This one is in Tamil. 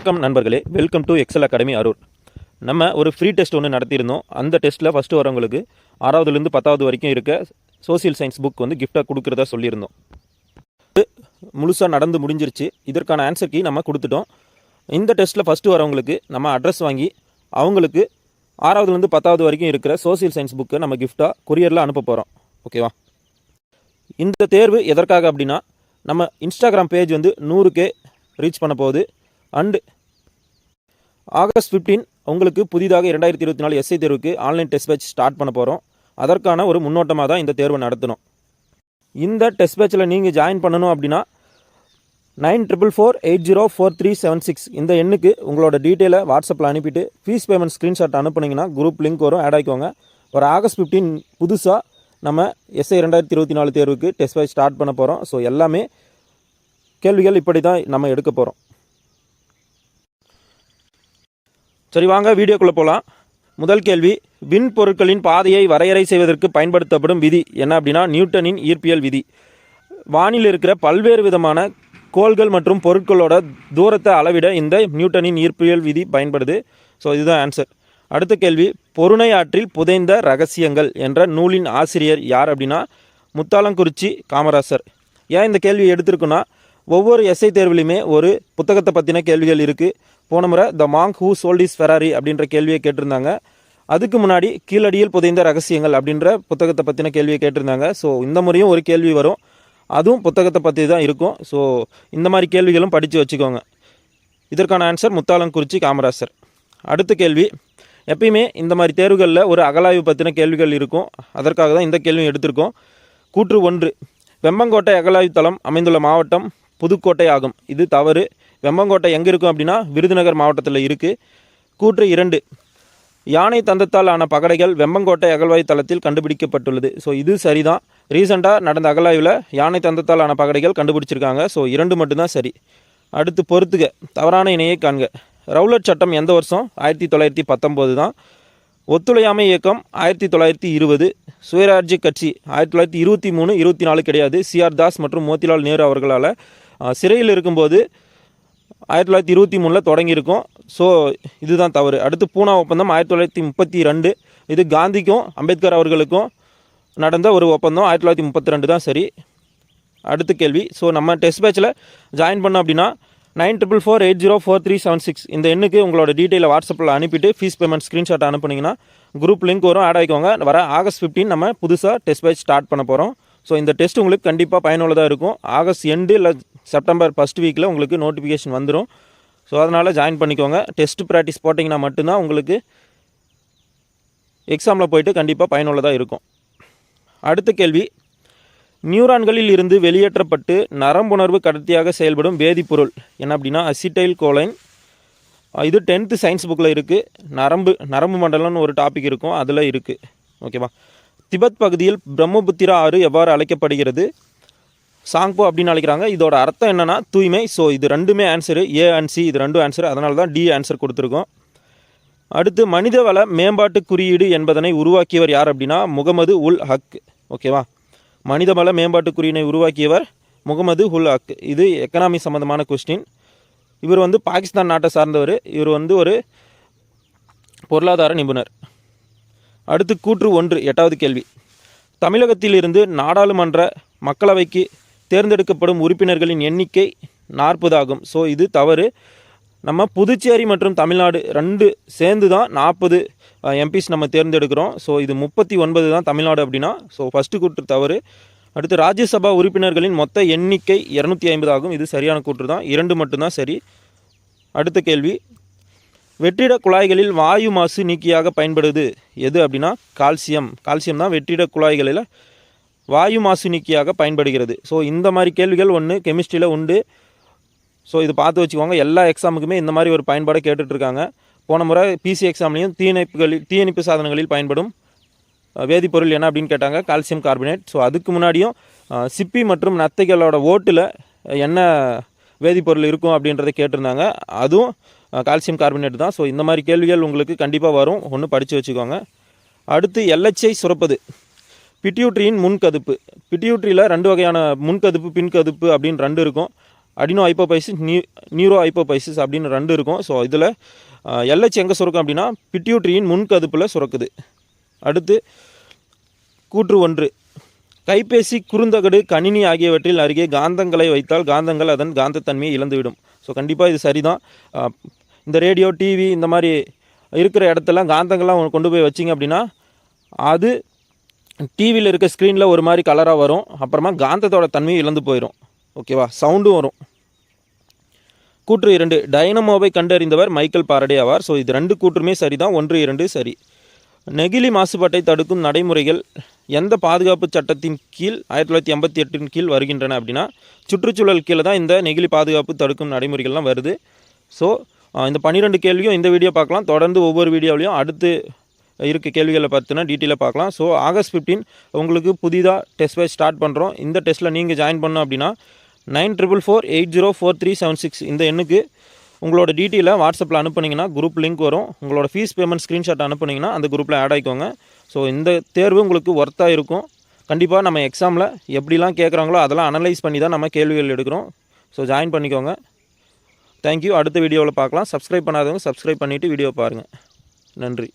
வணக்கம் நண்பர்களே. Welcome to Excel academy Arur நம்ம ஒரு ஃப்ரீ டெஸ்ட் ஒன்று நடத்தியிருந்தோம். அந்த டெஸ்ட்டில் ஃபஸ்ட்டு வரவங்களுக்கு ஆறாவதுலேருந்து பத்தாவது வரைக்கும் இருக்க சோசியல் சயின்ஸ் புக் வந்து கிஃப்டாக கொடுக்குறதா சொல்லியிருந்தோம். முழுசாக நடந்து முடிஞ்சிருச்சு. இதற்கான ஆன்சர் கீ நம்ம கொடுத்துட்டோம். இந்த டெஸ்ட்டில் ஃபஸ்ட்டு வரவங்களுக்கு நம்ம அட்ரஸ் வாங்கி அவங்களுக்கு ஆறாவதுலேருந்து பத்தாவது வரைக்கும் இருக்கிற சோசியல் சயின்ஸ் புக்கை நம்ம கிஃப்டாக கொரியரில் அனுப்ப போகிறோம் ஓகேவா இந்த தேர்வு எதற்காக அப்படின்னா நம்ம இன்ஸ்டாகிராம் பேஜ் வந்து நூறுக்கே ரீச் பண்ண போகுது. அண்டு ஆகஸ்ட் 15 உங்களுக்கு புதிதாக இரண்டாயிரத்தி இருபத்தி நாலு எஸ்ஐ தேர்வுக்கு ஆன்லைன் டெஸ்ட் பேட்ச் ஸ்டார்ட் பண்ண போகிறோம் அதற்கான ஒரு முன்னோட்டமாக தான் இந்த தேர்வை நடத்தணும். இந்த டெஸ்ட் பேட்சில் நீங்கள் ஜாயின் பண்ணணும் அப்படின்னா nine triple four eight zero four three seven six இந்த எண்ணுக்கு உங்களோட டீட்டெயிலை வாட்ஸ்அப்பில் அனுப்பிட்டு ஃபீஸ் பேமெண்ட் ஸ்க்ரீன்ஷாட் அனுப்புனீங்கன்னா குரூப் லிங்க் வரும் ஆட் ஆகிக்கோங்க ஒரு ஆகஸ்ட் 15 புதுசாக நம்ம எஸ்ஐ ரெண்டாயிரத்தி இருபத்தி நாலு தேர்வுக்கு டெஸ்ட் பேட்ச் ஸ்டார்ட் பண்ண போகிறோம் ஸோ எல்லாமே கேள்விகள் இப்படி தான் நம்ம எடுக்க போகிறோம் சரி வாங்க வீடியோக்குள்ளே போகலாம் முதல் கேள்வி விண் பொருட்களின் பாதையை வரையறை செய்வதற்கு பயன்படுத்தப்படும் விதி என்ன அப்படின்னா நியூட்டனின் ஈர்ப்பியல் விதி. வானில் இருக்கிற பல்வேறு விதமான கோள்கள் மற்றும் பொருட்களோட தூரத்தை அளவிட இந்த நியூட்டனின் ஈர்ப்பியல் விதி பயன்படுது. ஸோ இதுதான் ஆன்சர் அடுத்த கேள்வி பொருணை ஆற்றில் புதைந்த ரகசியங்கள் என்ற நூலின் ஆசிரியர் யார் அப்படின்னா முத்தாலங்குறிச்சி காமராசர். ஏன் இந்த கேள்வி எடுத்திருக்குன்னா ஒவ்வொரு எஸ்ஐ தேர்விலையுமே ஒரு புத்தகத்தை பற்றின கேள்விகள் இருக்குது போன முறை the monk who sold his Ferrari அப்படின்ற கேள்வியை கேட்டிருந்தாங்க. அதுக்கு முன்னாடி கீழடியில் புதைந்த ரகசியங்கள் அப்படின்ற புத்தகத்தை பற்றின கேள்வியை கேட்டிருந்தாங்க. ஸோ இந்த முறையும் ஒரு கேள்வி வரும். அதுவும் புத்தகத்தை பற்றி தான் இருக்கும். ஸோ இந்த மாதிரி கேள்விகளும் படித்து வச்சுக்கோங்க. இதற்கான ஆன்சர் முத்தாலங்குறிச்சி காமராசர். அடுத்த கேள்வி எப்பயுமே இந்த மாதிரி தேர்வுகளில் ஒரு அகலாய்வு பற்றின கேள்விகள் இருக்கும். அதற்காக தான் இந்த கேள்வியும் எடுத்திருக்கோம். கூற்று ஒன்று வெம்பங்கோட்டை அகலாய்வு தளம் அமைந்துள்ள மாவட்டம் புதுக்கோட்டை ஆகும் இது தவறு. வெம்பங்கோட்டை எங்கே இருக்கும் அப்படின்னா விருதுநகர் மாவட்டத்தில் இருக்குது கூற்று இரண்டு. யானை தந்தத்தால் ஆன பகடைகள் வெம்பங்கோட்டை அகழ்வாய் தளத்தில் கண்டுபிடிக்கப்பட்டுள்ளது. ஸோ இது சரிதான். ரீசெண்டாக நடந்த அகழாய்வில் யானை தந்தத்தால் ஆன பகடைகள் கண்டுபிடிச்சிருக்காங்க. ஸோ இரண்டு மட்டும்தான் சரி. அடுத்து பொறுத்துக. தவறான இணையை காண்க. ரவுலட் சட்டம் எந்த வருஷம்? ஆயிரத்தி தொள்ளாயிரத்தி பத்தொம்போது தான். ஒத்துழையாமை இயக்கம் ஆயிரத்தி தொள்ளாயிரத்தி இருபது. சுயராஜ்ய கட்சி ஆயிரத்தி தொள்ளாயிரத்தி இருபத்தி மூணு இருபத்தி நாலு கிடையாது. சிஆர் தாஸ் மற்றும் மோத்திலால் நேரு அவர்களால் சிறையில் இருக்கும்போது ஆயிரத்தி தொள்ளாயிரத்தி இருபத்தி மூணில் தொடங்கியிருக்கோம். ஸோ இதுதான் தவறு. அடுத்து பூனா ஒப்பந்தம் ஆயிரத்தி தொள்ளாயிரத்தி முப்பத்தி ரெண்டு. இது காந்திக்கும் அம்பேத்கர் அவர்களுக்கும் நடந்த ஒரு ஒப்பந்தம் ஆயிரத்தி தொள்ளாயிரத்தி முப்பத்தி ரெண்டு தான் சரி. அடுத்த கேள்வி. ஸோ நம்ம டெஸ்ட் பேட்சில் ஜாயின் பண்ணோம் அப்படின்னா nine triple four eight zero four three seven six இந்த எண்ணுக்கு உங்களோட டீட்டெயிலை வாட்ஸ்அப்பில் அனுப்பிட்டு ஃபீஸ் பேமெண்ட் ஸ்க்ரீன்ஷாட் அனுப்புனீங்கன்னா குரூப் லிங்க் வரும். ஆட் ஆகிக்கோங்க. வர ஆகஸ்ட் 15 நம்ம புதுசாக டெஸ்ட் பேட்ச் ஸ்டார்ட் பண்ண போகிறோம் ஸோ இந்த டெஸ்ட் உங்களுக்கு கண்டிப்பாக பயனுள்ளதாக இருக்கும். ஆகஸ்ட் எண்டு இல்லை செப்டம்பர் ஃபஸ்ட் வீக்கில் உங்களுக்கு நோட்டிஃபிகேஷன் வந்துடும் ஸோ அதனால் ஜாயின் பண்ணிக்கோங்க. டெஸ்ட் ப்ராக்டிஸ் போட்டிங்கன்னா மட்டும்தான் உங்களுக்கு எக்ஸாமில் போயிட்டு கண்டிப்பாக பயனுள்ளதாக இருக்கும். அடுத்த கேள்வி. நியூரான்களில் இருந்து வெளியேற்றப்பட்டு நரம்புணர்வு கடத்தியாக செயல்படும் வேதிப்பொருள். என்ன அப்படின்னா அசிட்டைல் கோலைன் இது டென்த்து சயின்ஸ் புக்கில் இருக்குது நரம்பு நரம்பு மண்டலம்னு ஒரு டாபிக் இருக்கும். அதில் இருக்குது ஓகேவா திபெத் பகுதியில் பிரம்மபுத்திரா ஆறு எவ்வாறு அழைக்கப்படுகிறது? சாங்போ அப்படின்னு அழைக்கிறாங்க. இதோட அர்த்தம் என்னென்னா தூய்மை. ஸோ இது ரெண்டுமே ஆன்சரு ஏ அண்ட் சி இது ரெண்டும் ஆன்சர் அதனால தான் டி ஆன்சர் கொடுத்துருக்கோம். அடுத்து மனிதவள மேம்பாட்டு குறியீடு என்பதனை உருவாக்கியவர் யார் அப்படின்னா முகமது உல் ஹக். ஓகேவா மனிதவள மேம்பாட்டு குறியீடை உருவாக்கியவர் முகமது உல் ஹக். இது எக்கனாமி சம்மந்தமான கொஸ்டின் இவர் வந்து பாகிஸ்தான் நாட்டை சார்ந்தவர். இவர் வந்து ஒரு பொருளாதார நிபுணர். அடுத்து கூற்று ஒன்று எட்டாவது கேள்வி. தமிழகத்திலிருந்து நாடாளுமன்ற மக்களவைக்கு தேர்ந்தெடுக்கப்படும் உறுப்பினர்களின் எண்ணிக்கை நாற்பது ஆகும். ஸோ இது தவறு. நம்ம புதுச்சேரி மற்றும் தமிழ்நாடு ரெண்டு சேர்ந்து தான் நாற்பது எம்பிஸ் நம்ம தேர்ந்தெடுக்கிறோம். ஸோ இது முப்பத்தி ஒன்பது தான் தமிழ்நாடு அப்படின்னா ஸோ ஃபஸ்ட்டு கூற்று தவறு. அடுத்து ராஜ்யசபா உறுப்பினர்களின் மொத்த எண்ணிக்கை இரநூத்தி ஐம்பது ஆகும். இது சரியான கூற்று தான். இரண்டு மட்டும்தான் சரி. அடுத்த கேள்வி வெற்றிட குழாய்களில் வாயு மாசு நீக்கியாக பயன்படுது. எது அப்படின்னா கால்சியம். கால்சியம் தான் வெற்றிட குழாய்களில் வாயு மாசு நீக்கியாக பயன்படுகிறது. ஸோ இந்த மாதிரி கேள்விகள் ஒன்று கெமிஸ்ட்ரியில் உண்டு. ஸோ இது பார்த்து வச்சுக்கோங்க. எல்லா எக்ஸாமுக்குமே இந்த மாதிரி ஒரு பயன்பாடை கேட்டுட்ருக்காங்க போன முறை பிசி எக்ஸாம்லேயும் தீயணைப்புகளில் தீயணைப்பு சாதனங்களில் பயன்படும் வேதிப்பொருள் என்ன அப்படின்னு கேட்டாங்க? Calcium carbonate. ஸோ அதுக்கு முன்னாடியும் சிப்பி மற்றும் நத்தைகளோட ஓட்டில் என்ன வேதிப்பொருள் இருக்கும் அப்படின்றத கேட்டிருந்தாங்க. அதுவும் கால்சியம் கார்பனேட் தான். ஸோ இந்த மாதிரி கேள்விகள் உங்களுக்கு கண்டிப்பாக வரும். ஒன்று படித்து வச்சுக்கோங்க. அடுத்து எல்ஹெச்ஐ சுரப்பது. பிட்யூட்ரியின் முன்கதுப்பு. பிட்யூட்ரியில் ரெண்டு வகையான முன்கதுப்பு பின்கதுப்பு அப்படின்னு ரெண்டு இருக்கும். அடினோ ஐப்போபைசிஸ் நியூ நியூரோ ஐப்போபைசிஸ் அப்படின்னு ரெண்டு இருக்கும். ஸோ இதில் எல்ஹெச் எங்கே சுரக்கும் அப்படின்னா பிட்யூட்ரியின் முன்கதுப்பில் சுரக்குது. அடுத்து கூற்று ஒன்று. கைபேசி குறுந்தகடு கணினி ஆகியவற்றில் அருகே காந்தங்களை வைத்தால் காந்தங்கள் அதன் காந்தத்தன்மையை இழந்துவிடும். ஸோ கண்டிப்பாக இது சரிதான். இந்த ரேடியோ டிவி இந்த மாதிரி இருக்கிற இடத்துல காந்தங்கள்லாம் கொண்டு போய் வச்சிங்க அப்படின்னா அது டிவியில் இருக்க ஸ்க்ரீனில் ஒரு மாதிரி கலராக வரும். அப்புறமா காந்தத்தோட தன்மையும் இழந்து போயிடும் ஓகேவா சவுண்டும் வரும். கூற்று இரண்டு. டைனமோவை கண்டறிந்தவர் மைக்கேல் பாரடே ஆவார். ஸோ இது ரெண்டு கூற்றுமே சரிதான். ஒன்று இரண்டு சரி. நெகிழி மாசுபாட்டை தடுக்கும் நடைமுறைகள் எந்த பாதுகாப்பு சட்டத்தின் கீழ் ஆயிரத்தி தொள்ளாயிரத்தி எண்பத்தி எட்டின் கீழ் வருகின்றன அப்படின்னா சுற்றுச்சூழல் கீழே தான் இந்த நெகிழி பாதுகாப்பு தடுக்கும் நடைமுறைகள்லாம் வருது. ஸோ இந்த பன்னிரெண்டு கேள்வியும் இந்த வீடியோ பார்க்கலாம். தொடர்ந்து ஒவ்வொரு வீடியோவிலையும் அடுத்து இருக்க கேள்விகளை பார்த்தினா டீட்டெயிலாக பார்க்கலாம். ஸோ ஆகஸ்ட் ஃபிஃப்டீன் உங்களுக்கு புதிதாக டெஸ்ட் வைஸ் ஸ்டார்ட் பண்ணுறோம் இந்த டெஸ்ட்டில் நீங்கள் ஜாயின் பண்ணோம் அப்படின்னா nine triple four eight zero four three seven six இந்த எண்ணுக்கு உங்களோட டீட்டெயிலை வாட்ஸ்அப்பில் அனுப்புனீங்கன்னா குரூப் லிங்க் வரும். உங்களோட ஃபீஸ் பேமெண்ட் ஸ்க்ரீன்ஷாட் அனுப்புனீங்கன்னா அந்த குரூப்பில் ஆட் ஆகிக்கோங்க ஸோ இந்த தேர்வு உங்களுக்கு ஒர்த்தாக இருக்கும். கண்டிப்பாக நம்ம எக்ஸாமில் எப்படிலாம் கேட்குறாங்களோ அதெல்லாம் அனலைஸ் பண்ணி தான் நம்ம கேள்விகள் எடுக்கிறோம். ஸோ ஜாயின் பண்ணிக்கோங்க. தேங்க்யூ அடுத்த வீடியோவில் பார்க்கலாம். சப்ஸ்கிரைப் பண்ணாதவங்க சப்ஸ்கிரைப் பண்ணிவிட்டு வீடியோ பாருங்கள் நன்றி.